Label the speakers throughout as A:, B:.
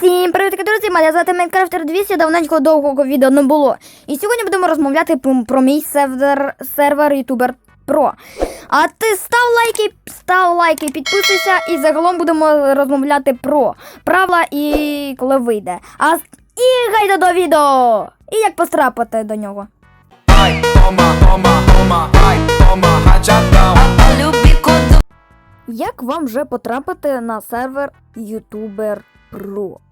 A: Всім привіт, друзі! Мене звати Майнкрафтер 200, давненько довгого відео не було. І сьогодні будемо розмовляти про, про мій сервер, сервер YouTuber Pro. А ти став лайки, став лайки, підписуйся і загалом будемо розмовляти про правила і коли вийде. А і гайда до відео! І як потрапити до нього. Як вам вже потрапити на сервер YouTuber Pro?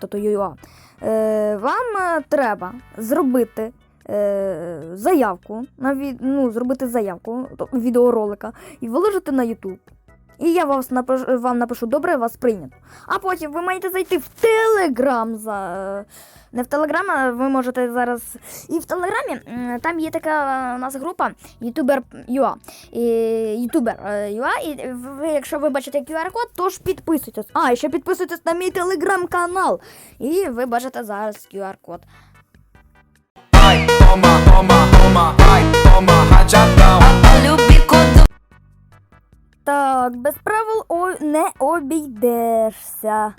A: Тобто UA. Е, вам е, треба зробити е, заявку на ну, зробити заявку відеоролика і виложити на YouTube. І я вас напишу, вам напишу добре, вас прийнято. А потім ви маєте зайти в Телеграм за. е, Не в Телеграм, а ви можете зараз. І в Телеграмі там є така е, у нас група YouTuber.ua. І ютубер е, ЮА, і ви, якщо ви бачите QR-код, то ж підписуйтесь. А, і ще підписуйтесь на мій телеграм-канал. І ви бачите зараз QR-код. Так, без правил о, не обійдешся.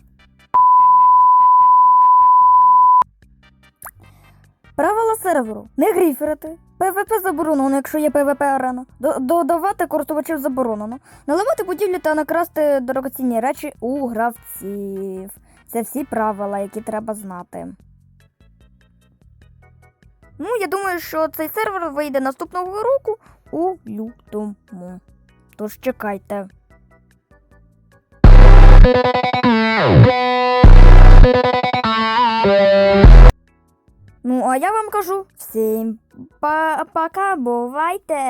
A: Правила серверу. Не гріферити. ПВП заборонено, якщо є ПВП арена. Додавати користувачів заборонено. Наливати будівлі та накрасти дорогоцінні речі у гравців. Це всі правила, які треба знати. Ну, я думаю, що цей сервер вийде наступного року у лютому. Тож чекайте. Ну, а я вам кажу всім па- пока, бувайте!